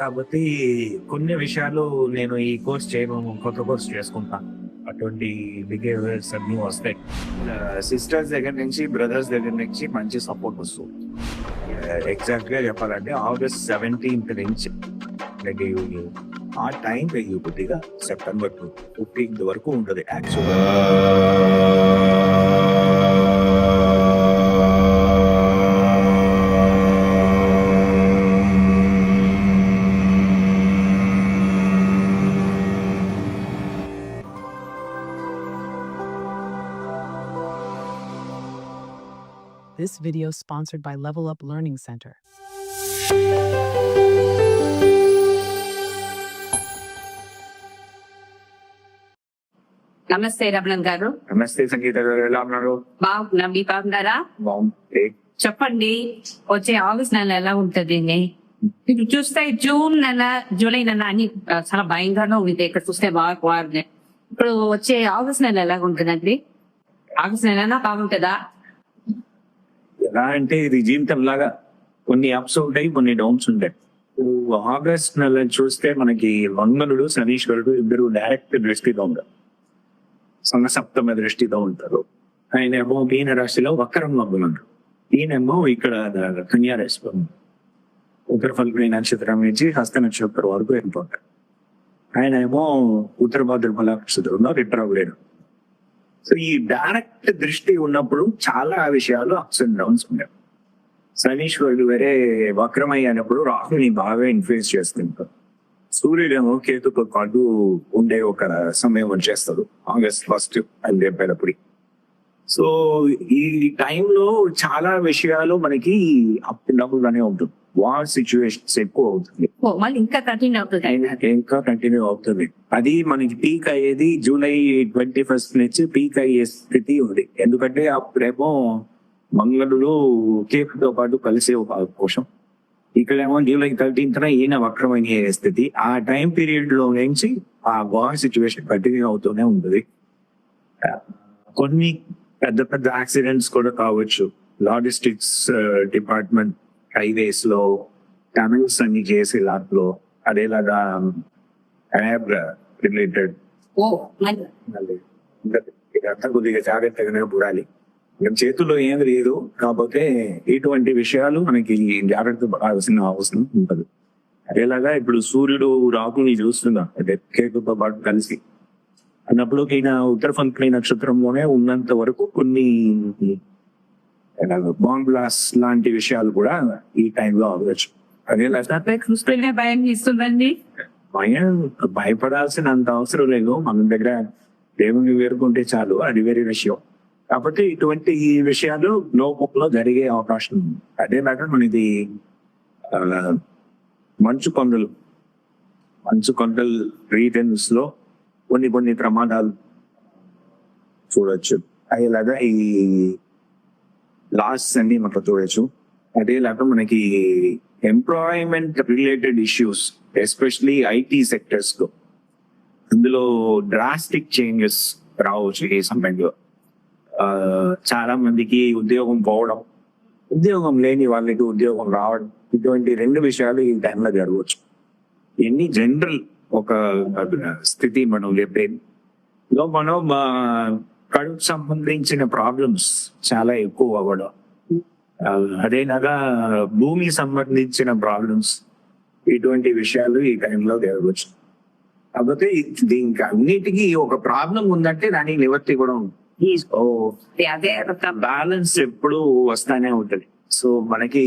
కాబట్టి కొన్ని విషయాలు నేను ఈ కోర్స్ చేయను కొత్త కోర్స్ చేసుకుంటా. అటువంటి బిహేవియర్స్ అన్ని వస్తాయి. సిస్టర్స్ దగ్గర నుంచి బ్రదర్స్ దగ్గర నుంచి మంచి సపోర్ట్ వస్తుంది. ఎగ్జాక్ట్గా చెప్పాలంటే ఆగస్ట్ సెవెంటీన్త్ నుంచి ఆ టైం వెయ్యి కొద్దిగా సెప్టెంబర్ ఫిఫ్టీన్త్ వరకు ఉంటుంది actual This video sponsored by Level Up Learning Center. నమస్తే రమణన్ గారు. నమస్తే సంగీత గారు ఎలా ఉన్నారు? బాగున్నా మీ బాగున్నారా? బాగుంది చెప్పండి వచ్చే ఆగస్ట్ నెల ఎలా ఉంటది? ఇప్పుడు చూస్తే జూన్ నెల జూలై నెల అని చాలా భయంకరంగా ఉంది. ఇక్కడ చూస్తే బాగా బాగుంది ఇప్పుడు వచ్చే ఆగస్ట్ నెల ఎలా ఉంటుందండి? ఆగస్ట్ నెల బాగుంటుందా? రా అంటే ఇది జీవితం లాగా కొన్ని అప్స్ ఉంటాయి కొన్ని డౌన్స్ ఉంటాయి. ఇప్పుడు ఆగస్ట్ నెల చూస్తే మనకి మంగళుడు శనీశ్వరుడు ఇద్దరు డైరెక్ట్ దృష్టితో ఉంటారు. సమసప్తమ దృష్టితో ఉంటారు. ఆయన ఏమో మీన రాశిలో వక్రం మంగులు ఈయనేమో ఇక్కడ కన్యా రాశి ఉత్తర ఫల్గుని నక్షత్రం నుంచి హస్త నక్షత్రం వరకు వెళ్ళిపోతారు. ఆయన ఏమో ఉత్తర భాద్రపల నక్షత్రంలో రిటర్ అవ్వలేడు సో ఈ డైరెక్ట్ దృష్టి ఉన్నప్పుడు చాలా విషయాలు అప్స్ అండ్ డౌన్స్ శనీష్ శనీశ్వరుడు వేరే వక్రమయ్యినప్పుడు రాహుని బాగా ఇన్ఫ్లుయెన్స్ చేస్తుంటారు సూర్యుడేమో కేతుకు కడు ఉండే ఒక సమయం వచ్చేస్తారు ఆగస్ట్ ఫస్ట్ అని చెప్పేటప్పుడు. సో ఈ టైంలో చాలా విషయాలు మనకి అప్ అండ్ డౌన్ గానే ఉంటుంది వార్ సిచ్యువేషన్స్ ఎక్కువ అవుతుంది మళ్ళీ ఇంకా కంటిన్యూ అవుతుంది. ఇంకా కంటిన్యూ అవుతుంది. అది మనకి పీక్ అయ్యేది జూలై ట్వంటీ ఫస్ట్ నుంచి పీక్ అయ్యే స్థితి ఉంది. ఎందుకంటే అప్పుడేమో మంగళుడు కేపుతో పాటు కలిసే ఒక కోశం ఇక్కడేమో జూలై థర్టీన్త్ ఈయన వక్రమైన స్థితి. ఆ టైం పీరియడ్లో నుంచి ఆ వార్ సిచ్యువేషన్ కంటిన్యూ అవుతూనే ఉంటుంది కొన్ని పెద్ద పెద్ద యాక్సిడెంట్స్ కూడా కావచ్చు. లాజిస్టిక్స్ డిపార్ట్మెంట్ హైవేస్లో టనల్స్ అన్ని చేసే దాంట్లో అదేలాగా రిలేటెడ్ ఇదంతా కొద్దిగా జాగ్రత్తగానే ఇంకా చేతుల్లో ఏం లేదు. కాకపోతే ఇటువంటి విషయాలు మనకి జాగ్రత్త పడాల్సిన అవసరం ఉంటుంది. అదేలాగా ఇప్పుడు సూర్యుడు రాకుని చూస్తున్నా. కేతుతో పాటు కలిసి. అన్నప్పుడు ఈయన ఉత్తర ఫంక్ని నక్షత్రంలోనే ఉన్నంత వరకు కొన్ని బాంబ్ బ్లాస్ట్ లాంటి విషయాలు కూడా ఈ టైంలో అవ్వచ్చు. చూస్తేనే భయం ఇస్తుందండి. భయం భయపడాల్సిన అంత అవసరం లేదు. మన దగ్గర దేవుని వేరుకుంటే చాలు. అది వేరే విషయం. కాబట్టి ఇటువంటి ఈ విషయాలు లోకంలో జరిగే అవకాశం ఉంది. అదేలాగా మనది ఆ, మంచు కొండలు. మంచు కొండలు రీజన్స్లో కొన్ని కొన్ని ప్రమాదాలు చూడొచ్చు. అదేలాగా ఈ లాస్ట్ అన్ని మనం చూడొచ్చు అదేలాగా మనకి employment related issues especially IT సెక్టర్స్లో ఇందులో డ్రాస్టిక్ చేంజెస్ రావచ్చు ఈ సమయంలో. చాలా మందికి ఉద్యోగం పోవడం ఉద్యోగం లేని వాళ్ళకి ఉద్యోగం రావడం ఇటువంటి రెండు విషయాలు ఈ టైంలో జరగవచ్చు. ఎన్ని జనరల్ ఒక స్థితి మనం చెప్పేది. లో మనం కడుపు సంబంధించిన ప్రాబ్లమ్స్ చాలా ఎక్కువ అవ్వడం అదేలాగా భూమికి సంబంధించిన ప్రాబ్లమ్స్ ఇటువంటి విషయాలు ఈ టైంలో జరగవచ్చు కాకపోతే దీనికి అన్నిటికీ ఒక ప్రాబ్లం ఉందంటే దానికి నివర్తి కూడా ఉంది ఓ అదే బ్యాలెన్స్ ఎప్పుడు వస్తానే ఉంటది. సో మనకి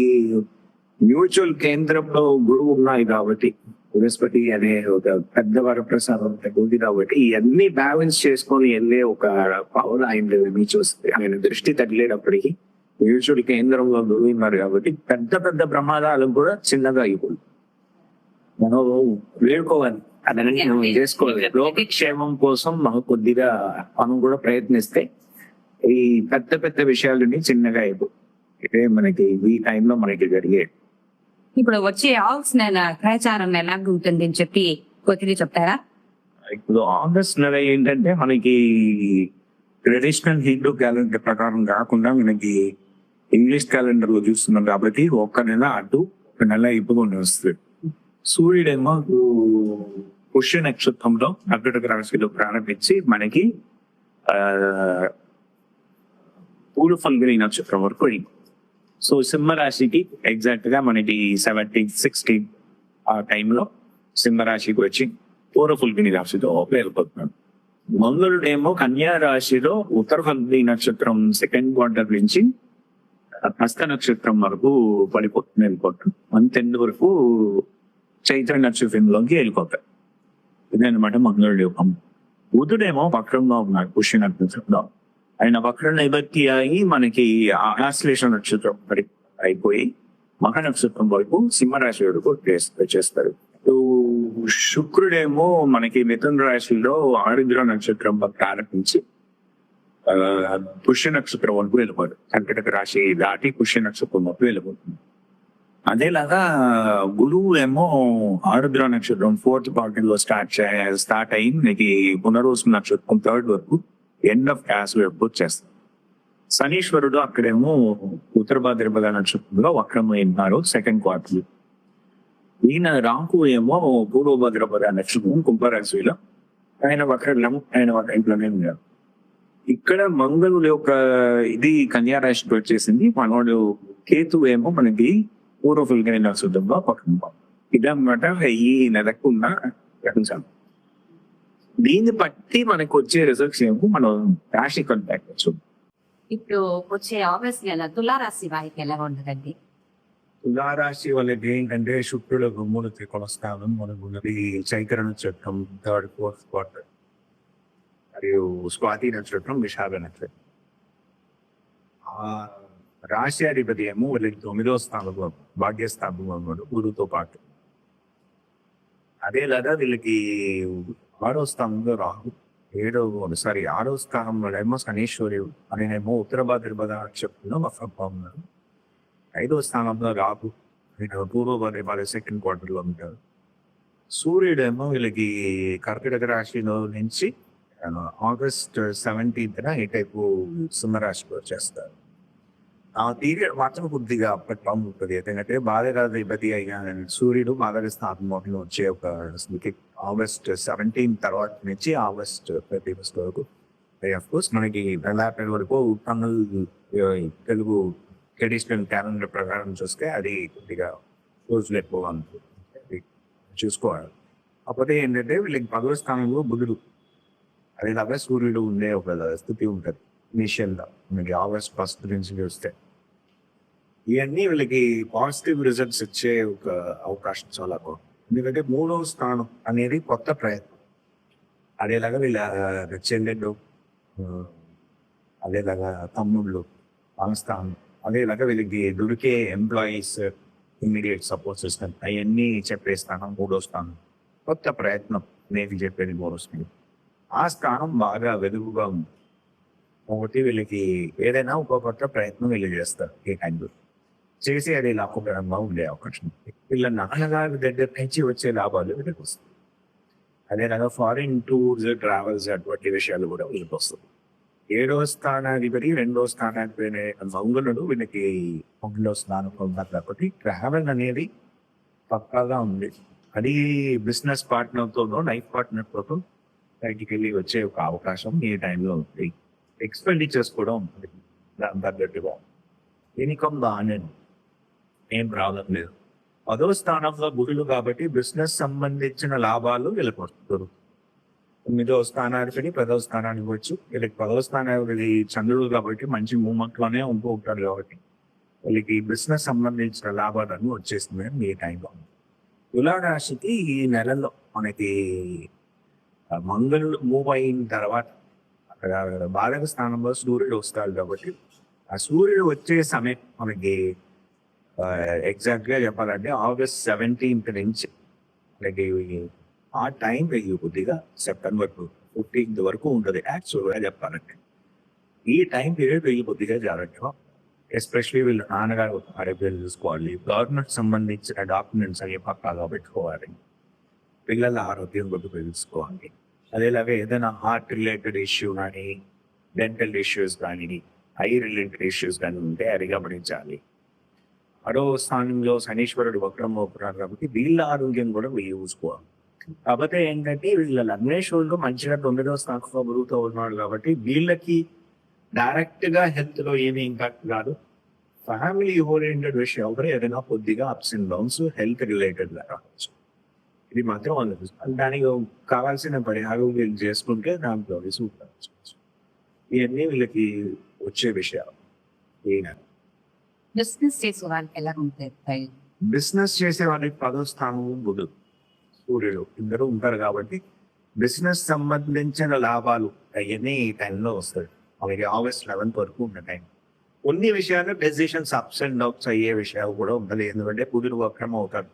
మ్యూచువల్ కేంద్రంలో గురువు ఉన్నాయి కాబట్టి బృహస్పతి అనే ఒక పెద్ద వరప్రసాదం ఉంది కాబట్టి ఇవన్నీ బ్యాలెన్స్ చేసుకొని వెళ్ళే ఒక పవర్ ఆయన మీ చూస్తే ఆయన దృష్టి తగిలేటప్పటికి మ్యూచువల్ కేంద్రంలో ఉన్నారు కాబట్టి పెద్ద పెద్ద ప్రమాదాలు కూడా చిన్నగా అయిపోతుంది మనం వేడుకోవాలి. అదన్నీ మనం చేసుకోవాలి. లోకక్షేమం కోసం మనం కొద్దిగా మనం కూడా ప్రయత్నిస్తే ఈ పెద్ద పెద్ద విషయాలని చిన్నగా అయిపోయి. ఇదే మనకి ఈ టైంలో మనకి జరిగే ఇప్పుడు వచ్చే ఆగస్ట్ నెల ప్రచారం ఎలాగ ఉంటుంది అని చెప్పి కొద్దిగా చెప్తారా? ఇప్పుడు ఆగస్ట్ నెల ఏంటంటే మనకి ట్రెడిషనల్ హిందూ క్యాలెండర్ ప్రకారం కాకుండా మనకి ఇంగ్లీష్ క్యాలెండర్లో చూస్తున్నాం కాబట్టి ఒక్క నెల అటు ఒక నెల ఇప్పుడు వస్తుంది. సూర్యుడేమో పుష్య నక్షత్రంలో కర్కటక రాశిలో ప్రారంభించి మనకి ఆ పూల ఫల్గుని నక్షత్రం వరకు వెళ్ళింది. సో సింహరాశికి ఎగ్జాక్ట్గా మనకి సెవెంటీన్ సిక్స్టీన్ ఆ టైంలో సింహరాశికి వచ్చి పూర్వ రాశితో రాశిలో వెళ్ళిపోతున్నాడు మంగళుడేమో కన్యా రాశిలో ఉత్తర ఫల్గుని నక్షత్రం సెకండ్ క్వార్టర్ నుంచి హస్త నక్షత్రం వరకు పడిపోతుంది వెళ్ళిపోతుంది మంత్ ఎండ్ వరకు చైత్ర నక్షత్రంలోకి వెళ్ళిపోతాయి ఇదన్నమాట మంగళుడి యొక్క బుధుడేమో వక్రంగా ఉన్నాడు పుష్య నక్షత్రంలో ఆయన వక్ర నివృత్తి అయి మనకి ఆశ్లేష నక్షత్రం అయిపోయి మహ నక్షత్రం వైపు సింహరాశి వరకు చేస్తారు సో శుక్రుడేమో మనకి మిథున రాశిలో ఆరుద్ర నక్షత్రం ప్రారంభించి ఆ, పుష్య నక్షత్రం వరకు వెళ్ళిపోదు కర్కటక రాశి దాటి పుష్య నక్షత్రం వరకు వెళ్ళిపోతుంది. అదేలాగా గురువు ఏమో ఆరుద్ర నక్షత్రం ఫోర్త్ పార్టీలో స్టార్ట్ స్టార్ట్ అయ్యి మనకి పునరోసు నక్షత్రం థర్డ్ వరకు. ఎండ్ ఆఫ్ క్యాస్ వరకు చేస్తాం. శనీశ్వరుడు అక్కడేమో ఉత్తర భాద్రపద నక్షత్రంలో వక్రమైనారు సెకండ్ క్వార్టర్ ఈయన రాకు ఏమో పూర్వ భాద్రపద నక్షత్రం కుంభరాశిలో ఆయన వక్రం ఆయన వక్రంలోనే ఉన్నారు. ఇక్కడ మంగళుడు యొక్క ఇది కన్యారాశికి వచ్చేసింది. మనోడు కేతు ఏమో మనకి పూర్వ ఫుల్గైన శుద్ధంగా పక్కన ఇదన్నమాట ఈ నెలకు ఉన్న రకంసాలు దీన్ని బట్టి మనకు వచ్చే రిజల్ట్స్ ఏమో మనం రాశి కాంటాక్ట్ చూద్దాం ఇప్పుడు వచ్చే ఆగస్ట్ నెల తులారాశి వారికి ఎలా ఉండదండి తులారాశి వాళ్ళకి ఏంటంటే శుక్రుడు మూడు త్రికోణ స్థానం మనకు ఉన్నది చైత్ర నక్షత్రం థర్డ్ ఫోర్త్ క్వార్టర్ మరియు స్వాతి నక్షత్రం విశాఖ నక్షత్రం. ఆ రాశి అధిపతి ఏమో వీళ్ళకి తొమ్మిదో స్థానంలో భాగ్యస్థానంలో ఉన్నాడు గురువుతో పాటు. అదేలాగా వీళ్ళకి ఆరో స్థానంలో రాహు ఏడో సారీ ఆరో స్థానంలో ఏమో శనీశ్వరుడు ఆయనేమో ఉత్తర భాద్రపద నక్షత్రంలో ఉన్నారు ఐదో స్థానంలో రాహు వీళ్ళు పూర్వ భాద్రపద సెకండ్ క్వార్టర్లో ఉంటారు సూర్యుడేమో వీళ్ళకి కర్కటక రాశిలో నుంచి ఆగస్ట్ సెవెంటీన్త్న ఈ టైపు సింహరాశిలో వచ్చేస్తారు ఆ పీరియడ్ మాత్రం కొద్దిగా అప్పట్లో ఉంటుంది. ఎందుకంటే బాధకాధిపతి అయిన సూర్యుడు బాధక స్థానంలో వచ్చే ఒక ఆగస్ట్ సెవెంటీన్ తర్వాత నుంచి ఆగస్ట్ థర్టీ ఫస్ట్ వరకు. అఫ్ కోర్స్ మనకి ఏప్రిల్ వరకు తమిళ్ తెలుగు ట్రెడిషనల్ క్యాలెండర్ ప్రకారం చూస్తే అది కొద్దిగా రోజులు ఎక్కువ ఉంటుంది. చూసుకోవాలి. కాకపోతే ఏంటంటే వీళ్ళకి పదవ స్థానంలో బుధుడు. అదేలాగా సూర్యుడు ఉండే ఒక స్థితి ఉంటుంది. ఇనిషియల్గా మనకి ఆగస్ట్ ఫస్ట్ నుంచి చూస్తే. ఇవన్నీ వీళ్ళకి పాజిటివ్ రిజల్ట్స్ ఇచ్చే ఒక అవకాశం చాలా ఎందుకంటే మూడవ స్థానం అనేది కొత్త ప్రయత్నం. అదేలాగా వీళ్ళ చెల్లెళ్ళు అదేలాగా తమ్ముళ్ళు వాళ్ళ స్థానం అదేలాగా వీళ్ళకి దొరికే ఎంప్లాయీస్ ఇమ్మీడియట్ సపోర్ట్ సిస్టమ్ అవన్నీ చెప్పే స్థానం మూడో స్థానం. కొత్త ప్రయత్నం నేను చెప్పేది మూడో స్థానం. ఆ స్థానం బాగా వెలుగుగా ఉంది. ఒకటి వీళ్ళకి ఏదైనా ఒక కొత్త ప్రయత్నం వీళ్ళు చేస్తారు ఈ టైంలో. చేసి అది లాభకరంగా ఉండే అవకాశం ఉంది. వీళ్ళ నాన్నగారి దగ్గర నుంచి వచ్చే లాభాలు వీళ్ళకి వస్తాయి. అదేలాగా ఫారిన్ టూర్స్ ట్రావెల్స్ అటువంటి విషయాలు కూడా వీళ్ళకి వస్తుంది ఏడో స్థానాధిపతి రెండో స్థానాధిపతి మంగళుడు వీళ్ళకి ఒకటో స్థానం ఉన్నారు కాబట్టి ట్రావెల్ అనేది పక్కాగా ఉంది. అది బిజినెస్ పార్ట్నర్తోనో లైఫ్ పార్ట్నర్తో బయటికి వెళ్ళి వచ్చే ఒక అవకాశం ఈ టైంలో ఉంది. ఎక్స్పెండిచర్స్ కూడా ఉంటుంది దాని తగ్గట్టుగా. ఇన్కమ్ బాగానే ఉంది. ఏం రావడం లేదు. పదో స్థానంలో గురులు కాబట్టి బిజినెస్ సంబంధించిన లాభాలు వీళ్ళకి వస్తారు తొమ్మిదో స్థానాధిపతి పదవ స్థానానికి వచ్చు వీళ్ళకి పదవ స్థానాధిపతి చంద్రుడు కాబట్టి మంచి మూమెంట్లోనే ఉంటూ ఉంటారు కాబట్టి వీళ్ళకి బిజినెస్ సంబంధించిన లాభాలన్నీ వచ్చేస్తున్నాయి ఈ టైంలో తులారాశికి ఈ నెలలో మనకి ఆ మంగళుడు మూవ్ అయిన తర్వాత అక్కడ బాధక స్థానంలో సూర్యుడు వస్తాడు కాబట్టి ఆ సూర్యుడు వచ్చే సమయం మనకి ఎగ్జాక్ట్గా చెప్పాలంటే ఆగస్ట్ సెవెంటీన్త్ నుంచి ఆ టైం వెయ్యి కొద్దిగా సెప్టెంబర్ ఫిఫ్టీన్త్ వరకు ఉంటుంది. యాక్చువల్గా చెప్పాలంటే ఈ టైం పీరియడ్ వెయ్యి కొద్దిగా జాగ్రత్తగా ఎస్పెషలీ వీళ్ళు నాన్నగారు ఆరోగ్యాలు చూసుకోవాలి. గవర్నమెంట్ సంబంధించిన డాక్యుమెంట్స్ అవి పక్కాగా పెట్టుకోవాలి. పిల్లల ఆరోగ్యం గురించి తెలుసుకోవాలి అదేలాగా ఏదైనా హార్ట్ రిలేటెడ్ ఇష్యూ కానీ డెంటల్ ఇష్యూస్ కానీ ఐ రిలేటెడ్ ఇష్యూస్ కానీ ఉంటే అది గమనించాలి ఆరో స్థానంలో శనీశ్వరుడు వక్రంలో ఉంటున్నారు కాబట్టి వీళ్ళ ఆరోగ్యం కూడా వీళ్ళు చూసుకోవాలి. కాకపోతే ఏంటంటే వీళ్ళ లగ్నేశ్వరుడు మంచిగా తొమ్మిదో స్థానంలో గురువుతో ఉన్నాడు కాబట్టి వీళ్ళకి డైరెక్ట్గా హెల్త్లో ఏమీ ఇంపాక్ట్ కాదు ఫ్యామిలీ ఓరియంటెడ్ విషయం కూడా ఏదైనా కొద్దిగా ups and downs health related రావచ్చు. ఇది మాత్రం వాళ్ళు దానికి కావాల్సిన పరిహారం వీళ్ళు చేసుకుంటే దాంట్లో సూపర్ ఇవన్నీ వీళ్ళకి వచ్చే విషయాలు. ఈయన బిజినెస్ చేసే వాళ్ళకి ఎలా ఉంటాయి బిజినెస్ చేసే వాళ్ళకి పదో స్థానము బుధుడు. సూర్యుడు. ఇద్దరు ఉంటారు కాబట్టి బిజినెస్ సంబంధించిన లాభాలు అవన్నీ ఈ టైంలో వస్తాయి. అలాగే ఆగస్ట్ లెవెన్త్ వరకు ఉన్న టైం కొన్ని విషయాలు డెసిషన్స్ అప్స్ అండ్ డౌన్స్ అయ్యే విషయాలు కూడా ఉండాలి. ఎందుకంటే బుధుడు వక్రం అవుతాడు.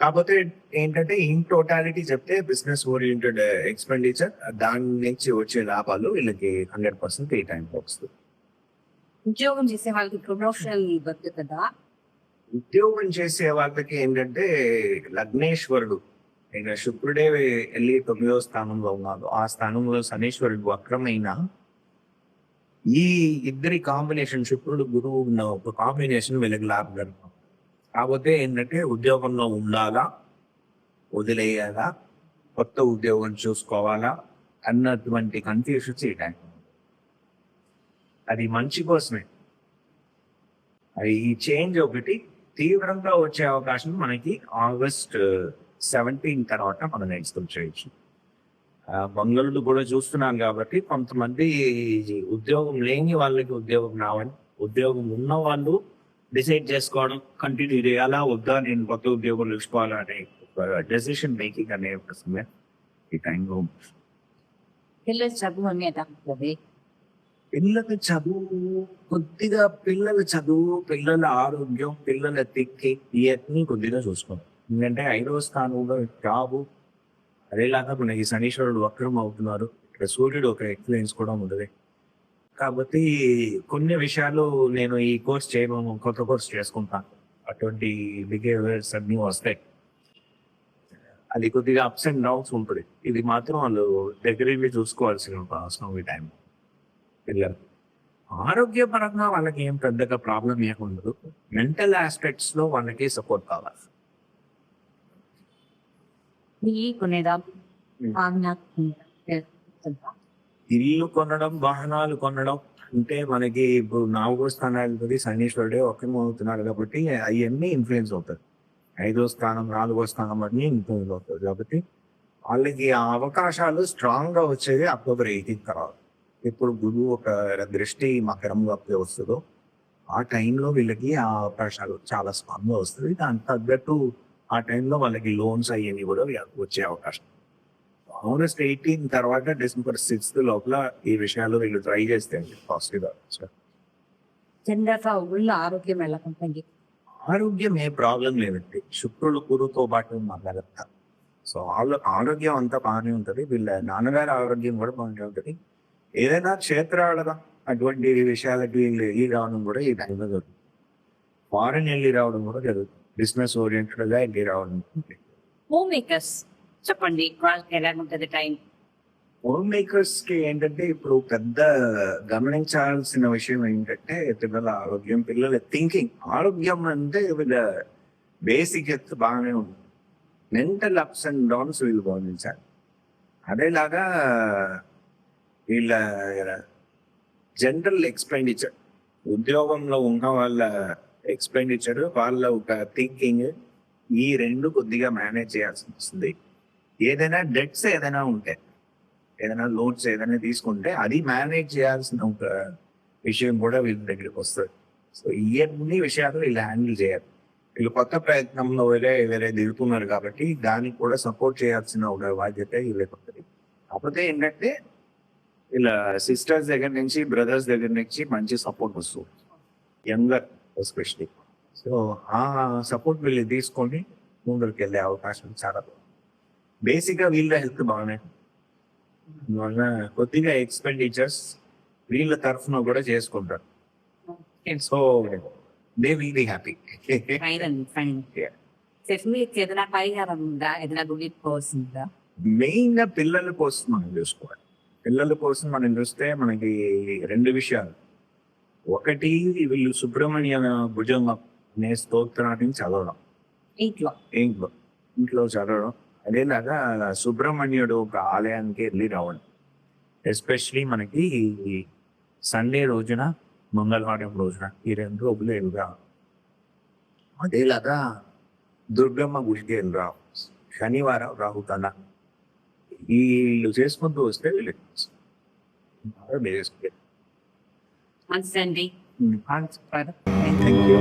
కాకపోతే ఏంటంటే ఇన్ టోటాలిటీ చెప్తే బిజినెస్ ఓరియంటెడ్ ఎక్స్పెండిచర్ దాని నుంచి వచ్చే లాభాలు వీళ్ళకి హండ్రెడ్ పర్సెంట్ ఈ టైంకి వస్తుంది ఉద్యోగం చేసే వాళ్ళకి ప్రమోషన్ కదా? ఉద్యోగం చేసే వాళ్ళకి ఏంటంటే లగ్నేశ్వరుడు. ఆయన శుక్రుడే వెళ్ళి తొమ్మిదో స్థానంలో ఉన్నాడు. ఆ స్థానంలో శనీశ్వరుడు వక్రమైన ఈ ఇద్దరి కాంబినేషన్ శుక్రుడు గురువు ఉన్న ఒక కాంబినేషన్ వీళ్ళకి లాభకరం. కాకపోతే ఏంటంటే ఉద్యోగంలో ఉండాలా? వదిలేయాలా? కొత్త ఉద్యోగం చూసుకోవాలా? అన్నటువంటి కన్ఫ్యూషన్స్ ఈ టైం అది మంచి కోసమే. అది ఈ చేంజ్ ఒకటి తీవ్రంగా వచ్చే అవకాశం మనకి ఆగస్ట్ సెవెంటీన్ తర్వాత మనం ఎక్స్పెక్ట్ చేయొచ్చు. మంగళుడు కూడా చూస్తున్నాం కాబట్టి కొంతమంది ఉద్యోగం లేని వాళ్ళకి ఉద్యోగం రావాలి. ఉద్యోగం ఉన్న వాళ్ళు డిసైడ్ చేసుకోవడం కంటిన్యూ చేయాలా. వద్దా? నేను కొత్త ఉద్యోగం తెలుసుకోవాలా అనే డెసిషన్ మేకింగ్ అనే ఒక సమయం ఈ టైంలో ఉంది. పిల్లల చదువు కొద్దిగా పిల్లల చదువు పిల్లల ఆరోగ్యం పిల్లల తిక్కి ఇవన్నీ కొద్దిగా చూసుకోవాలి ఎందుకంటే ఐదవ స్థానంలో జాబు అదేలాగా మనకి శనీశ్వరుడు వక్రం అవుతున్నారు. ఇక్కడ సూర్యుడు ఒక ఎక్స్పీరియన్స్ కూడా ఉండదు కాబట్టి కొన్ని విషయాలు నేను ఈ కోర్స్ చేయడం కొత్త కోర్స్ చేసుకుంటాను అటువంటి బిహేవియర్స్ అన్నీ వస్తాయి. అది కొద్దిగా అప్స్ అండ్ డౌన్స్ ఉంటుంది. ఇది మాత్రం వాళ్ళు దగ్గరికి చూసుకోవాల్సిన అవసరం ఈ టైం పిల్లలు. ఆరోగ్యపరంగా వాళ్ళకి ఏం పెద్దగా ప్రాబ్లం ఏమి ఉండదు మెంటల్ ఆస్పెక్ట్స్లో వాళ్ళకి సపోర్ట్ కావాలి. ఇల్లు కొనడం వాహనాలు కొనడం అంటే మనకి ఇప్పుడు నాలుగో స్థానాధిపతి శనీశ్వరుడే ఒక్కమే అవుతున్నాడు కాబట్టి అవన్నీ ఇన్ఫ్లుయెన్స్ అవుతాయి. ఐదో స్థానం నాలుగో స్థానం అన్ని ఇన్ఫ్లుయెన్స్ అవుతాయి. కాబట్టి వాళ్ళకి ఆ అవకాశాలు స్ట్రాంగ్గా వచ్చేది అక్టోబర్ ఎయిటీన్త్ తర్వాత. ఇప్పుడు గురువు ఒక దృష్టి మకరంలోకి వస్తుందో ఆ టైంలో వీళ్ళకి ఆ అవకాశాలు చాలా గా వస్తుంది. దానికి తగ్గట్టు ఆ టైంలో వాళ్ళకి లోన్స్ అయ్యేవి కూడా వచ్చే అవకాశం. ఆగస్ట్ ఎయిటీన్ తర్వాత డిసెంబర్ సిక్స్త్ లోపల ఈ విషయాలు వీళ్ళు ట్రై చేస్తే పాజిటివ్ ఆరోగ్యం ఎలా ఉంటుంది ఆరోగ్యం ఏ ప్రాబ్లం లేదండి. శుక్రుడు గురువుతో పాటు మాట్లాడతా సో ఆరోగ్యం అంతా బాగానే ఉంటది. వీళ్ళ నాన్నగారి ఆరోగ్యం కూడా బాగానే ఉంటది. ఏదైనా క్షేత్రాలుగా అటువంటి విషయాలకి వీళ్ళు వెళ్ళి రావడం కూడా ఈ టైంలో జరుగుతుంది ఫారెన్ వెళ్ళి రావడం కూడా జరుగుతుంది బిజినెస్ ఓరియంటెడ్గా వెళ్ళి రావడం హోమ్ మేకర్స్ చెప్పండి వాళ్ళకి ఎలా ఉంటుంది టైం హోమ్ మేకర్స్కి ఏంటంటే ఇప్పుడు పెద్ద గమనించాల్సిన విషయం ఏంటంటే పిల్లల ఆరోగ్యం పిల్లల థింకింగ్ ఆరోగ్యం అంటే వీళ్ళ బేసిక్ ఎత్ బాగానే ఉంది మెంటల్ అప్స్ అండ్ డౌన్స్ వీళ్ళు గమనించాలి అదేలాగా వీళ్ళ జనరల్ ఎక్స్పెండిచర్ ఉద్యోగంలో ఉన్న వాళ్ళ ఎక్స్పెండిచర్ వాళ్ళ ఒక థింకింగ్ ఈ రెండు కొద్దిగా మేనేజ్ చేయాల్సి వస్తుంది. ఏదైనా డెట్స్ ఏదైనా ఉంటే ఏదైనా లోన్స్ ఏదైనా తీసుకుంటే అది మేనేజ్ చేయాల్సిన ఒక విషయం కూడా వీళ్ళ దగ్గరికి వస్తుంది. సో ఇవన్నీ విషయాలు వీళ్ళు హ్యాండిల్ చేయాలి. వీళ్ళు కొత్త ప్రయత్నంలో వేరే వేరే దిగుతున్నారు కాబట్టి దానికి కూడా సపోర్ట్ చేయాల్సిన ఒక బాధ్యత వీళ్ళకి ఉంటుంది. కాకపోతే ఏంటంటే వీళ్ళ సిస్టర్స్ దగ్గర నుంచి బ్రదర్స్ దగ్గర నుంచి మంచి సపోర్ట్ వస్తుంది. యంగర్ ఎస్పెషలీ సో ఆ సపోర్ట్ వీళ్ళు తీసుకొని ముందరికి వెళ్ళే అవకాశం చాలా బేసిక్గా వీళ్ళ హెల్త్ బాగానే అందువల్ల కొద్దిగా ఎక్స్పెండిచర్స్ వీళ్ళ తరఫున కూడా చేసుకుంటారు. So they will be happy ఏదైనా పరిహారం ఉందా? ఏదైనా గుడి పోసిందా మెయిన్గా పిల్లల కోసం మనం చూసుకోవాలి. పిల్లల కోసం మనం చూస్తే మనకి రెండు విషయాలు. ఒకటి వీళ్ళు సుబ్రహ్మణ్య భుజంగం అనే స్తోత్రాన్ని చదవడం. ఇంట్లో. ఇంట్లో. ఇంట్లో చదవడం. అదేలాగా సుబ్రహ్మణ్యుడు ఒక ఆలయానికి వెళ్ళి రావడం. ఎస్పెషలీ మనకి సండే రోజున మంగళవారం రోజున ఈ రెండు రోజులు వెళ్ళిరా అదేలాగా దుర్గమ్మ గుడికి వెళ్ళిరా శనివారం రాహుకాల ఈ చేసుకుంటూ వస్తే వీళ్ళు బేసిక్ మంచిదండి థ్యాంక్ యూ